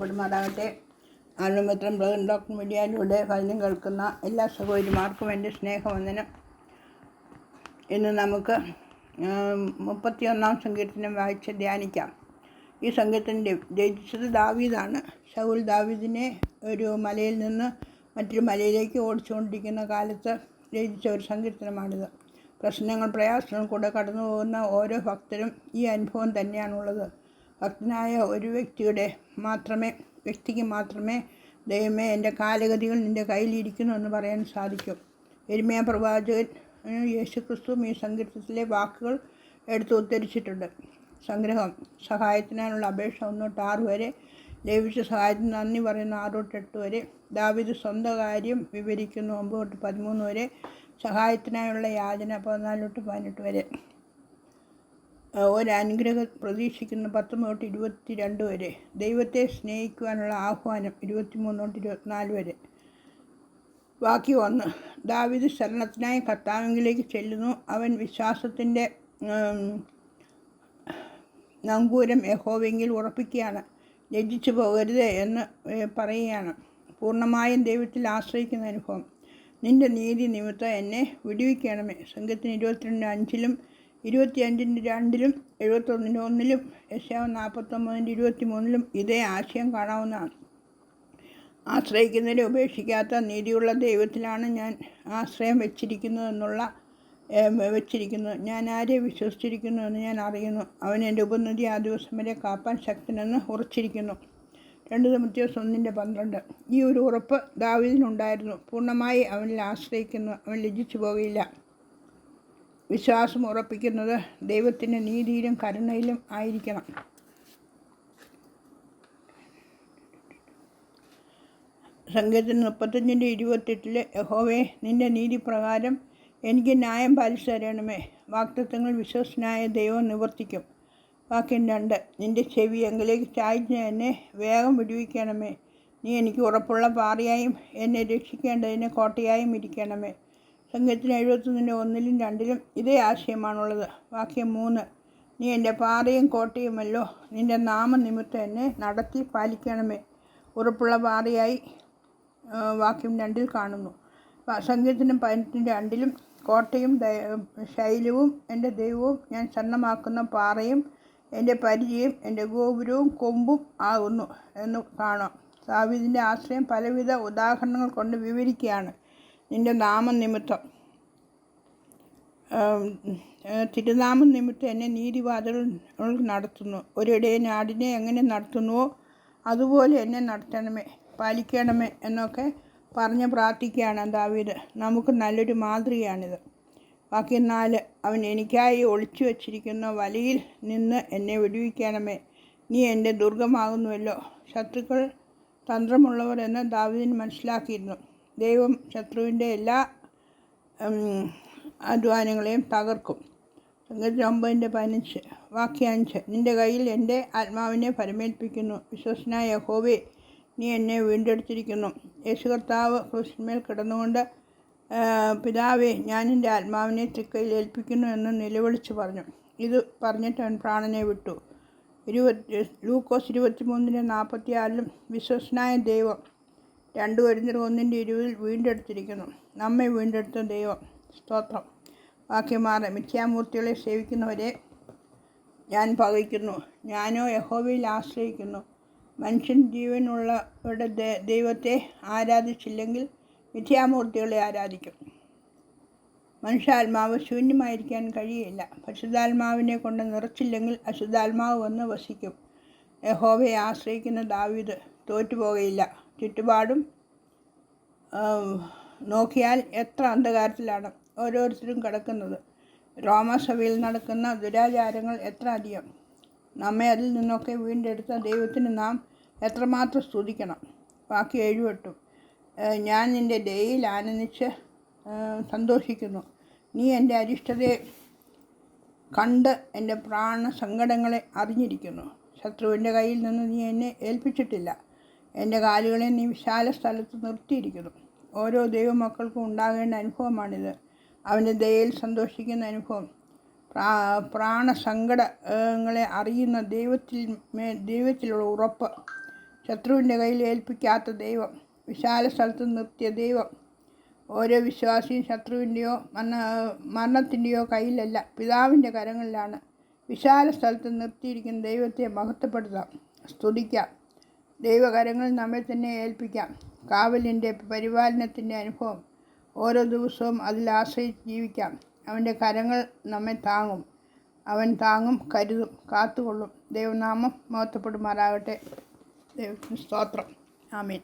വാഴ്ത്തപ്പെടുമാറാകട്ടെ ആത്മമിത്രം blog doctor മീഡിയയിലൂടെ ഭജനം കേൾക്കുന്ന എല്ലാ സഹോദരിമാർക്കും എന്റെ സ്നേഹവന്ദനം. ഇന്ന് നമുക്ക് മുപ്പത്തിയൊന്നാം സങ്കീർത്തനം വായിച്ച് ധ്യാനിക്കാം. ഈ ര- രചിച്ചത് ദാവീദാണ്. ശൗൽ ദാവീദിനെ ഒരു മലയിൽ നിന്ന് മറ്റൊരു മലയിലേക്ക് ഓടിച്ചുകൊണ്ടിരിക്കുന്ന കാലത്ത് രചിച്ച ഒരു സങ്കീർത്തനമാണിത്. പ്രശ്നങ്ങൾ പ്രയാസങ്ങൾ കൂടെ കടന്നു പോകുന്ന ഓരോ ഭക്തരും ഈ അനുഭവം തന്നെയാണുള്ളത്. ഭക്തനായ ഒരു വ്യക്തിയുടെ മാത്രമേ വ്യക്തിക്ക് മാത്രമേ ദൈവമേ എന്റെ കാലഗതികൾ നിന്റെ കയ്യിലിരിക്കുന്നു എന്ന് പറയാൻ സാധിക്കും. എരുമയ പ്രവാചകൻ യേശു യേശുക്രിസ്തുവും ഈ സങ്കീർത്തത്തിലെ വാക്കുകൾ എടുത്തു ഉദ്ധരിച്ചിട്ടുണ്ട്. സംഗ്രഹം സഹായത്തിനായുള്ള അപേക്ഷ ഒന്ന് തൊട്ട് ആറ് വരെ ലഭിച്ച സഹായത്തിന് നന്ദി പറയുന്ന ആറ് തൊട്ട് എട്ട് വരെ ദാവിദ് സ്വന്തം കാര്യം വിവരിക്കുന്നു ഒമ്പത് തൊട്ട് പതിമൂന്ന് വരെ സഹായത്തിനായുള്ള യാചന പതിനാല് തൊട്ട് പതിനെട്ട് വരെ. ഒരനുഗ്രഹം പ്രതീക്ഷിക്കുന്ന പത്തൊമ്പത് തൊട്ട് ഇരുപത്തി രണ്ട് വരെ. ദൈവത്തെ സ്നേഹിക്കുവാനുള്ള ആഹ്വാനം ഇരുപത്തിമൂന്ന് തൊട്ട് ഇരുപത്തിനാല് വരെ. ബാക്കി ഒന്ന്. ദാവിദ് ശരണത്തിനായി കർത്താവിലേക്ക് ചെല്ലുന്നു. അവൻ വിശ്വാസത്തിന്റെ നങ്കൂരം യഹോവെങ്കിൽ ഉറപ്പിക്കുകയാണ്. ലജ്ജിച്ചു പോകരുത് എന്ന് പറയുകയാണ്. പൂർണമായും ദൈവത്തിൽ ആശ്രയിക്കുന്ന അനുഭവം. നിന്റെ നീതി നിമിത്തം എന്നെ വിടുവിക്കണമേ. സംഘത്തിന് ഇരുപത്തിരണ്ട് അഞ്ചിലും ഇരുപത്തിയഞ്ചിന്റെ രണ്ടിലും എഴുപത്തൊന്നിന്റെ ഒന്നിലും എസ്യാവ് നാൽപ്പത്തൊമ്പതിന്റെ ഇരുപത്തി മൂന്നിലും ഇതേ ആശയം കാണാവുന്നതാണ്. ആശ്രയിക്കുന്നതിനെ ഉപേക്ഷിക്കാത്ത നീതിയുള്ള ദൈവത്തിലാണ് ഞാൻ ആശ്രയം വെച്ചിരിക്കുന്നതെന്നുള്ള വെച്ചിരിക്കുന്നത്. ഞാൻ ആരെ വിശ്വസിച്ചിരിക്കുന്നു എന്ന് ഞാൻ അറിയുന്നു. അവൻ എന്റെ ഉപനദി ആ ദിവസം വരെ കാപ്പാൻ ശക്തനെന്ന് ഉറച്ചിരിക്കുന്നു. രണ്ട് തമത്യോസ് ഒന്നിന്റെ പന്ത്രണ്ട്. ഈ ഒരു ഉറപ്പ് ദാവിദിനുണ്ടായിരുന്നു. പൂർണമായി അവനിൽ ആശ്രയിക്കുന്നു. അവൻ ലജിച്ചു പോകില്ല വിശ്വാസം ഉറപ്പിക്കുന്നത് ദൈവത്തിന്റെ നീതിയിലും കരുണയിലും ആയിരിക്കണം. സംഗീതത്തിന് മുപ്പത്തഞ്ചിന്റെ ഇരുപത്തെട്ടിൽ യഹോവേ നിന്റെ നീതി പ്രകാരം എനിക്ക് ന്യായം പാലിച്ചു തരണമേ വാക്തത്വങ്ങൾ വിശ്വസനായ ദൈവം നിവർത്തിക്കും. വാക്യം രണ്ട് നിന്റെ ചെവി എങ്കിലേക്ക് ചായ്ച്ച് എന്നെ വേഗം വിടുവിക്കണമേ. നീ എനിക്ക് ഉറപ്പുള്ള പാറയായും എന്നെ രക്ഷിക്കേണ്ടതിന് കോട്ടയായും ഇരിക്കണമേ. സംഘത്തിന് എഴുപത്തൊന്നിന്റെ ഒന്നിലും രണ്ടിലും ഇതേ ആശയമാണുള്ളത്. വാക്യം മൂന്ന്. നീ എന്റെ പാറയും കോട്ടയുമല്ലോ. നിന്റെ നാമനിമിത്തം എന്നെ നടത്തി പാലിക്കണമേ. ഉറപ്പുള്ള പാറയായി ആ, വാക്യം രണ്ടിൽ കാണുന്നു. സംഘത്തിനും പതിനെട്ടിനും രണ്ടിലും കോട്ടയും ശൈലവും എന്റെ ദൈവവും ഞാൻ ശരണമാക്കുന്ന പാറയും എന്റെ പരിചയം എന്റെ ഗോപുരവും കൊമ്പും ആകുന്നു എന്ന് കാണാം. സാവിദിന്റെ ആശ്രയം പലവിധ ഉദാഹരണങ്ങൾ കൊണ്ട് വിവരിക്കുകയാണ്. നിന്റെ നാമനിമിത്തം. തിരുനാമം നിമിത്തം എന്നെ നീതിവാദകൾ നടത്തുന്നു. ഒരിടെ നാടിനെ എങ്ങനെ നടത്തുന്നുവോ അതുപോലെ എന്നെ നടത്തണമേ പാലിക്കണമേ എന്നൊക്കെ പറഞ്ഞ് പ്രാർത്ഥിക്കുകയാണ് ദാവീദ്. നമുക്ക് നല്ലൊരു മാതൃകയാണിത്. ബാക്കി നാല് അവൻ എനിക്കായി ഒളിച്ചു വച്ചിരിക്കുന്ന വലയിൽ നിന്ന് എന്നെ വിടുവിക്കണമേ. നീ എന്റെ ദുർഗമാകുന്നുവല്ലോ. ശത്രുക്കൾ തന്ത്രമുള്ളവർ എന്ന് ദാവീദിന് മനസ്സിലാക്കിയിരുന്നു. ദൈവം ശത്രുവിന്റെ എല്ലാ അധ്വാനങ്ങളെയും തകർക്കും. സംഗതി ഒമ്പതിന്റെ പതിനഞ്ച് വാക്യാഞ്ച്. നിന്റെ കയ്യിൽ എന്റെ ആത്മാവിനെ പരമേൽപ്പിക്കുന്നു. വിശ്വസനായ യഹോവേ നീ എന്നെ വീണ്ടെടുത്തിരിക്കുന്നു. യേശു കർത്താവ് ക്രൂശിന്മേൽ കിടന്നുകൊണ്ട് പിതാവെ ഞാൻ എന്റെ ആത്മാവിനെ തൃക്കയിൽ ഏൽപ്പിക്കുന്നു എന്ന് നിലവിളിച്ച് പറഞ്ഞു. ഇത് പറഞ്ഞിട്ട് അവൻ പ്രാണനെ വിട്ടു. ഇരുപത്തി ലൂക്കോസ് ഇരുപത്തി നാൽപ്പത്തിയാറിലും നാൽപ്പത്തി വിശ്വസനായ ദൈവം രണ്ട് വരുന്നർ ഒന്നിന്റെ ഇരുവിൽ വീണ്ടെടുത്തിരിക്കുന്നു. നമ്മെ വീണ്ടെടുത്ത ദൈവം. സ്തോത്രം. വാക്യമാറ് മിഥ്യാമൂർത്തികളെ സേവിക്കുന്നവരെ ഞാൻ പകയ്ക്കുന്നു. ഞാനോ യഹോവയിൽ ആശ്രയിക്കുന്നു. മനുഷ്യൻ ജീവനുള്ളവരുടെ ദൈവത്തെ ആരാധിച്ചില്ലെങ്കിൽ മിഥ്യാമൂർത്തികളെ ആരാധിക്കും. മനുഷ്യാത്മാവ് ശൂന്യമായിരിക്കാൻ കഴിയില്ല. പരിശുദ്ധാത്മാവിനെ കൊണ്ട് നിറച്ചില്ലെങ്കിൽ അശുദ്ധാത്മാവ് വന്ന് വസിക്കും. യഹോവയെ ആശ്രയിക്കുന്ന ദാവീദ് തോറ്റുപോകയില്ല ചുറ്റുപാടും നോക്കിയാൽ എത്ര അന്ധകാരത്തിലാണ് ഓരോരുത്തരും കിടക്കുന്നത്. റോമസഭയിൽ നടക്കുന്ന ദുരാചാരങ്ങൾ എത്ര അധികം. നമ്മെ അതിൽ നിന്നൊക്കെ വീണ്ടെടുത്ത ദൈവത്തിന് നാം എത്രമാത്രം സ്തുതിക്കണം. ബാക്കി എഴുവട്ടും ഞാൻ നിന്റെ ദയയിൽ ആനന്ദിച്ച് സന്തോഷിക്കുന്നു. നീ എന്റെ അരിഷ്ടതയെ കണ്ട് എന്റെ പ്രാണ സങ്കടങ്ങളെ അറിഞ്ഞിരിക്കുന്നു. ശത്രുവിന്റെ കയ്യിൽ നിന്ന് നീ എന്നെ ഏൽപ്പിച്ചിട്ടില്ല. എന്റെ കാലുകളെ നീ വിശാല സ്ഥലത്ത് നിർത്തിയിരിക്കുന്നു. ഓരോ ദൈവമക്കൾക്കും ഉണ്ടാകേണ്ട അനുഭവമാണിത്. അവന്റെ ദയയിൽ സന്തോഷിക്കുന്ന അനുഭവം. പ്രാ പ്രാണസങ്കടങ്ങളെ അറിയുന്ന ദൈവത്തിൽ മേ ദൈവത്തിലുള്ള ഉറപ്പ്. ശത്രുവിന്റെ കയ്യിൽ ഏൽപ്പിക്കാത്ത ദൈവം. വിശാല സ്ഥലത്ത് നിർത്തിയ ദൈവം. ഓരോ വിശ്വാസിയും ശത്രുവിന്റെയോ മരണ മരണത്തിന്റെയോ കയ്യിലല്ല പിതാവിന്റെ കരങ്ങളിലാണ്. വിശാല സ്ഥലത്ത് നിർത്തിയിരിക്കുന്ന ദൈവത്തെ മഹത്വപ്പെടുത്താം. സ്തുതിക്കാം. ദൈവകരങ്ങളിൽ നമ്മെ തന്നെ ഏൽപ്പിക്കാം. കാവലിന്റെ പരിപാലനത്തിന്റെ അനുഭവം ഓരോ ദിവസവും അതിൽ ആശ്രയിച്ച് ജീവിക്കാം. അവന്റെ കരങ്ങൾ നമ്മെ താങ്ങും. അവൻ താങ്ങും കരുതും. കാത്തുകൊള്ളും. ദൈവനാമം മോത്തപ്പെടുമാറാകട്ടെ ദൈവത്തിന് സ്തോത്രം. ആമീൻ.